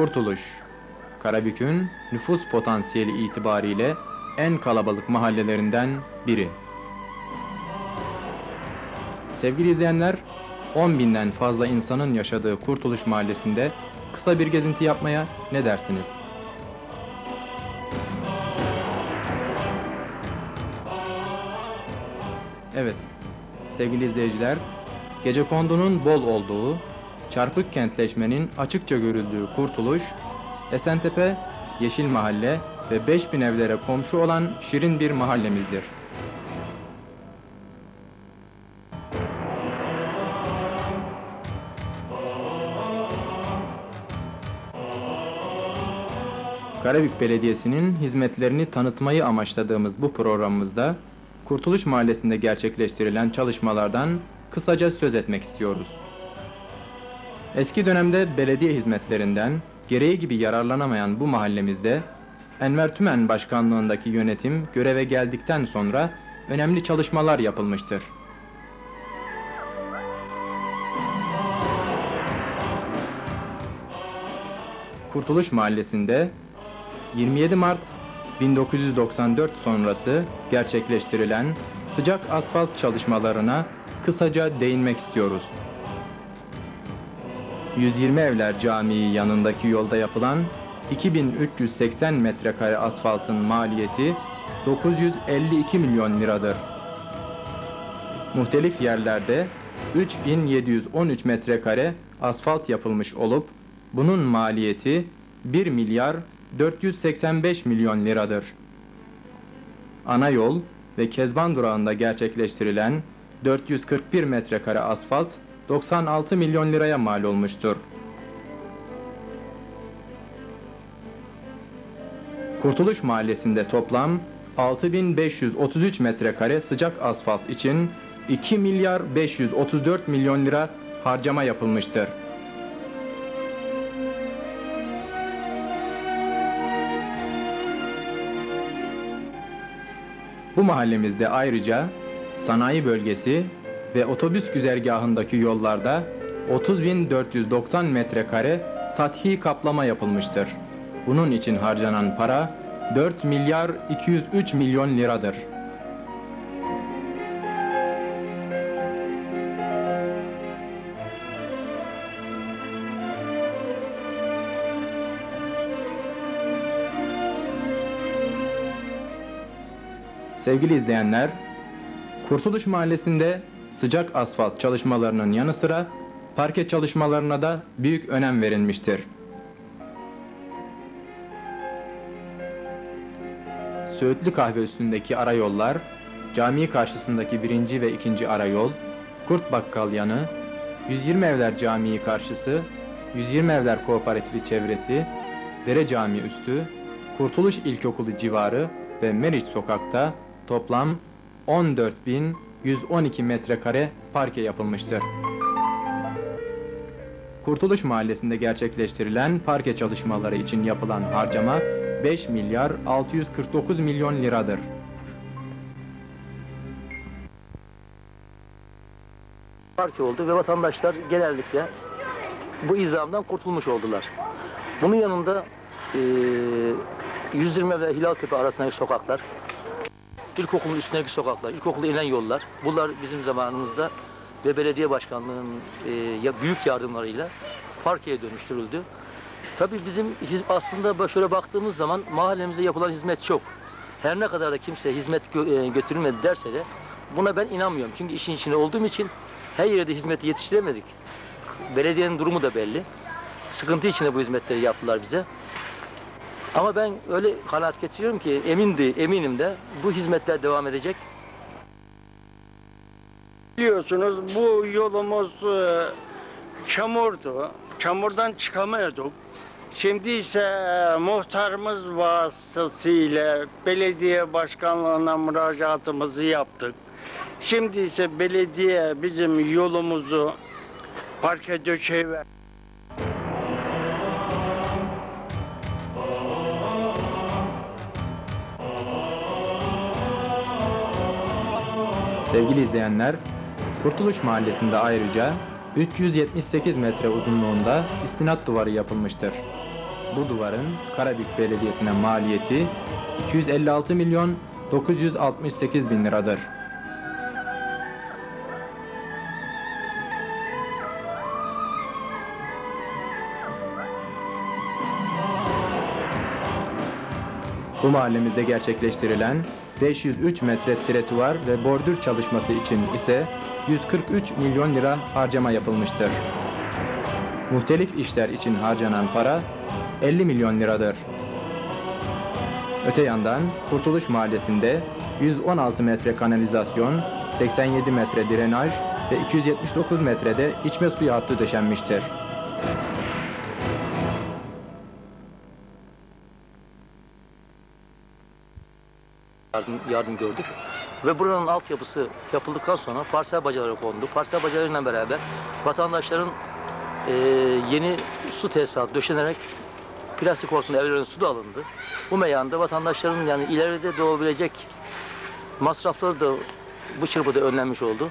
Kurtuluş, Karabük'ün nüfus potansiyeli itibariyle en kalabalık mahallelerinden biri. Sevgili izleyenler, 10 binden fazla insanın yaşadığı Kurtuluş Mahallesi'nde kısa bir gezinti yapmaya ne dersiniz? Evet, sevgili izleyiciler, gecekondunun bol olduğu, çarpık kentleşmenin açıkça görüldüğü Kurtuluş, Esentepe, Yeşil Mahalle ve 5000 evlere komşu olan şirin bir mahallemizdir. Karabük Belediyesi'nin hizmetlerini tanıtmayı amaçladığımız bu programımızda Kurtuluş Mahallesi'nde gerçekleştirilen çalışmalardan kısaca söz etmek istiyoruz. Eski dönemde belediye hizmetlerinden gereği gibi yararlanamayan bu mahallemizde Enver Tümen başkanlığındaki yönetim göreve geldikten sonra önemli çalışmalar yapılmıştır. Kurtuluş Mahallesi'nde 27 Mart 1994 sonrası gerçekleştirilen sıcak asfalt çalışmalarına kısaca değinmek istiyoruz. 120 Evler Camii yanındaki yolda yapılan 2380 metrekare asfaltın maliyeti 952 milyon liradır. Muhtelif yerlerde 3713 metrekare asfalt yapılmış olup bunun maliyeti 1 milyar 485 milyon liradır. Ana yol ve Kezban durağında gerçekleştirilen 441 metrekare asfalt 96 milyon liraya mal olmuştur. Kurtuluş Mahallesi'nde toplam 6533 metrekare sıcak asfalt için 2 milyar 534 milyon lira harcama yapılmıştır. Bu mahallemizde ayrıca sanayi bölgesi ve otobüs güzergahındaki yollarda 30.490 metrekare sathi kaplama yapılmıştır. Bunun için harcanan para 4 milyar 203 milyon liradır. Sevgili izleyenler, Kurtuluş Mahallesi'nde sıcak asfalt çalışmalarının yanı sıra parke çalışmalarına da büyük önem verilmiştir. Söğütlü Kahve üstündeki arayollar, cami karşısındaki birinci ve ikinci arayol, Kurt Bakkal yanı, 120 Evler Camii karşısı, 120 Evler Kooperatifi çevresi, Dere Camii üstü, Kurtuluş İlkokulu civarı ve Meriç Sokak'ta toplam 14.112 metrekare parke yapılmıştır. Kurtuluş Mahallesi'nde gerçekleştirilen parke çalışmaları için yapılan harcama 5 milyar 649 milyon liradır. parke oldu ve vatandaşlar genellikle bu izamdan kurtulmuş oldular. Bunun yanında eee 120 ve Hilaltepe arasındaki sokaklar, ilkokulun üstündeki sokaklar, ilkokula inen yollar, bunlar bizim zamanımızda ve belediye başkanlığının ya büyük yardımlarıyla parkeye dönüştürüldü. Tabii bizim aslında şöyle baktığımız zaman mahallemize yapılan hizmet çok. Her ne kadar da kimse hizmet gö- e, götürülmedi derse de buna ben inanmıyorum. Çünkü işin içinde olduğum için her yerde hizmeti yetiştiremedik. Belediyenin durumu da belli. Sıkıntı içinde bu hizmetleri yaptılar bize. Ama ben öyle kanaat getiriyorum ki emindi, eminim de bu hizmetler devam edecek. Biliyorsunuz bu yolumuz e, çamurdu. Çamurdan çıkamıyorduk. Şimdi ise e, muhtarımız vasıtasıyla belediye başkanlığına müracaatımızı yaptık. Şimdi ise belediye bizim yolumuzu parke döşeyiver. Sevgili izleyenler, Kurtuluş Mahallesi'nde ayrıca 378 metre uzunluğunda istinat duvarı yapılmıştır. Bu duvarın Karabük Belediyesi'ne maliyeti 256 milyon 968 bin liradır. Bu mahallemizde gerçekleştirilen 503 metre tretuvar ve bordür çalışması için ise 143 milyon lira harcama yapılmıştır. Muhtelif işler için harcanan para 50 milyon liradır. Öte yandan Kurtuluş Mahallesi'nde 116 metre kanalizasyon, 87 metre drenaj ve 279 metrede içme suyu hattı döşenmiştir. Yardım, yardım gördük. Ve buranın altyapısı yapıldıktan sonra parsel bacaları kondu. Parsel bacalarıyla beraber vatandaşların eee, yeni su tesisatı döşenerek plastik hortumlu evlerine su da alındı. Bu meyanda vatandaşların yani ileride doğabilecek masrafları da bu çırpıda önlenmiş oldu.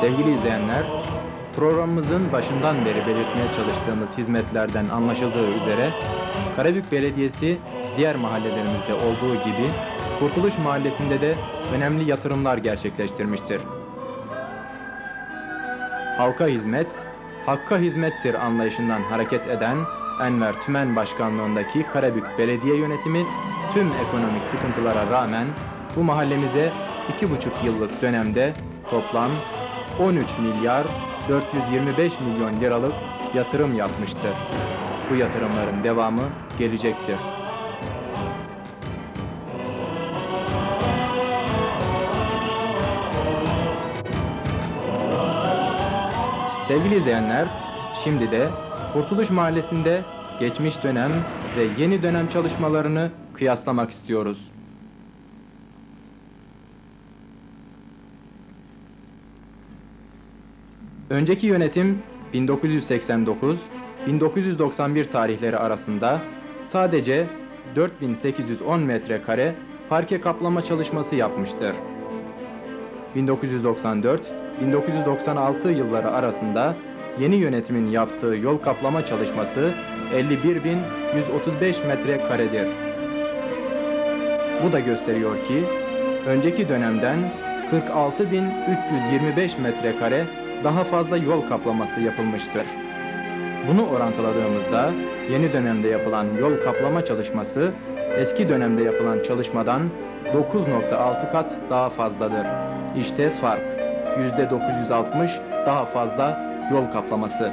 Sevgili izleyenler, programımızın başından beri belirtmeye çalıştığımız hizmetlerden anlaşıldığı üzere Karabük Belediyesi diğer mahallelerimizde olduğu gibi Kurtuluş Mahallesi'nde de önemli yatırımlar gerçekleştirmiştir. Halka hizmet, hakka hizmettir anlayışından hareket eden Enver Tümen Başkanlığındaki Karabük Belediye Yönetimi tüm ekonomik sıkıntılara rağmen bu mahallemize iki buçuk yıllık dönemde toplam 13 milyar 425 milyon liralık yatırım yapmıştır. Bu yatırımların devamı gelecektir. Sevgili izleyenler, şimdi de Kurtuluş Mahallesi'nde geçmiş dönem ve yeni dönem çalışmalarını kıyaslamak istiyoruz. Önceki yönetim 1989-1991 tarihleri arasında sadece 4810 metrekare parke kaplama çalışması yapmıştır. 1994-1996 yılları arasında yeni yönetimin yaptığı yol kaplama çalışması 51.135 metrekaredir. Bu da gösteriyor ki önceki dönemden 46.325 metrekare daha fazla yol kaplaması yapılmıştır. Bunu orantıladığımızda yeni dönemde yapılan yol kaplama çalışması eski dönemde yapılan çalışmadan 9.6 kat daha fazladır. İşte fark. %960 daha fazla yol kaplaması.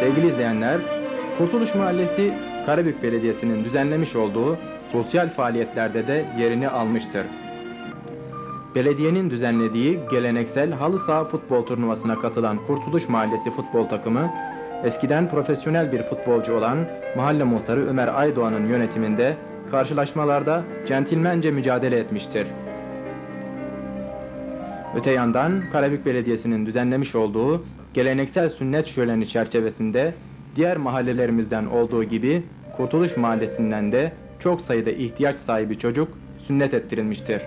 Sevgili izleyenler, Kurtuluş Mahallesi Karabük Belediyesi'nin düzenlemiş olduğu sosyal faaliyetlerde de yerini almıştır. Belediyenin düzenlediği geleneksel halı saha futbol turnuvasına katılan Kurtuluş Mahallesi futbol takımı, eskiden profesyonel bir futbolcu olan mahalle muhtarı Ömer Aydoğan'ın yönetiminde karşılaşmalarda centilmence mücadele etmiştir. Öte yandan Karabük Belediyesi'nin düzenlemiş olduğu geleneksel sünnet şöleni çerçevesinde diğer mahallelerimizden olduğu gibi Kurtuluş Mahallesi'nden de çok sayıda ihtiyaç sahibi çocuk sünnet ettirilmiştir.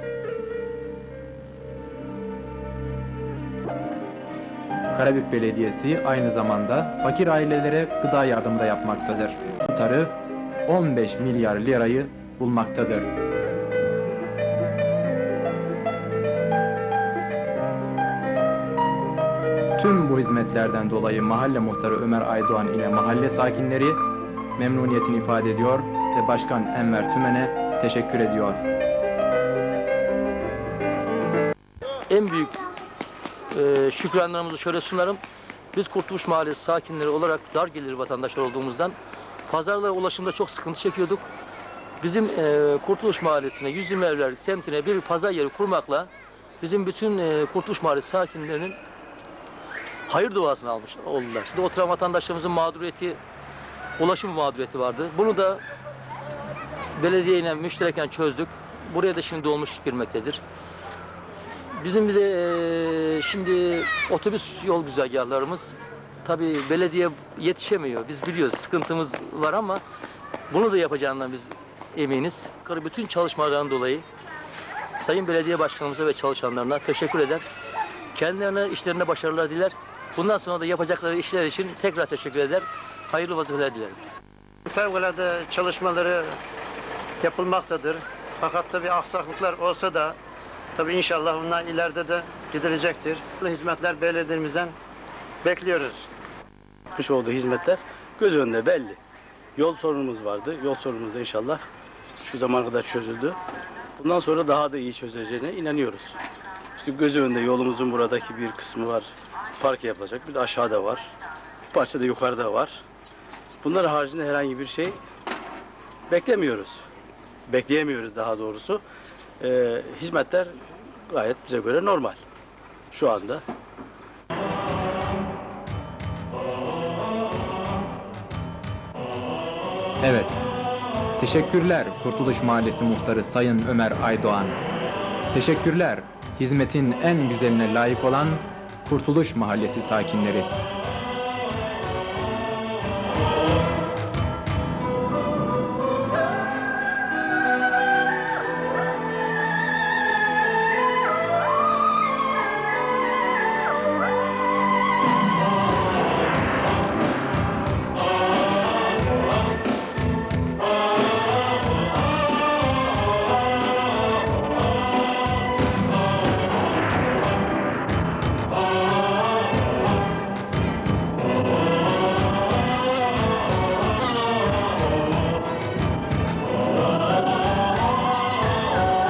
Karabük Belediyesi aynı zamanda fakir ailelere gıda yardımı da yapmaktadır. Tutarı 15 milyar lirayı bulmaktadır. Tüm bu hizmetlerden dolayı mahalle muhtarı Ömer Aydoğan ile mahalle sakinleri memnuniyetini ifade ediyor ve Başkan Enver Tümen'e teşekkür ediyor. En büyük e, şükranlarımızı şöyle sunarım. Biz Kurtuluş Mahallesi sakinleri olarak dar gelirli vatandaşlar olduğumuzdan pazarlara ulaşımda çok sıkıntı çekiyorduk. Bizim e, Kurtuluş Mahallesi'ne, 120 evler semtine bir pazar yeri kurmakla bizim bütün e, Kurtuluş Mahallesi sakinlerinin hayır duasını almış oldular. Şimdi oturan vatandaşlarımızın mağduriyeti, ulaşım mağduriyeti vardı. Bunu da belediyeyle müştereken çözdük. Buraya da şimdi dolmuş girmektedir. Bizim bir de eee, şimdi otobüs yol güzergahlarımız tabii belediye yetişemiyor. Biz biliyoruz sıkıntımız var ama bunu da yapacağından biz eminiz. Bütün çalışmalardan dolayı Sayın Belediye Başkanımıza ve çalışanlarına teşekkür eder. Kendilerine işlerinde başarılar diler. Bundan sonra da yapacakları işler için tekrar teşekkür eder. Hayırlı vazifeler dilerim. Fevkalade çalışmaları yapılmaktadır. Fakat tabi aksaklıklar olsa da tabi inşallah bunlar ileride de gidilecektir. Bu hizmetler belediyemizden bekliyoruz. yapmış olduğu hizmetler göz önünde belli. Yol sorunumuz vardı. Yol sorunumuz da inşallah şu zamana kadar çözüldü. Bundan sonra daha da iyi çözüleceğine inanıyoruz. İşte göz önünde yolumuzun buradaki bir kısmı var. Park yapılacak. Bir de aşağıda var. Bir parça da yukarıda var. Bunlar haricinde herhangi bir şey beklemiyoruz. Bekleyemiyoruz daha doğrusu. Ee, hizmetler gayet bize göre normal. Şu anda Evet. Teşekkürler Kurtuluş Mahallesi Muhtarı Sayın Ömer Aydoğan. Teşekkürler hizmetin en güzeline layık olan Kurtuluş Mahallesi sakinleri.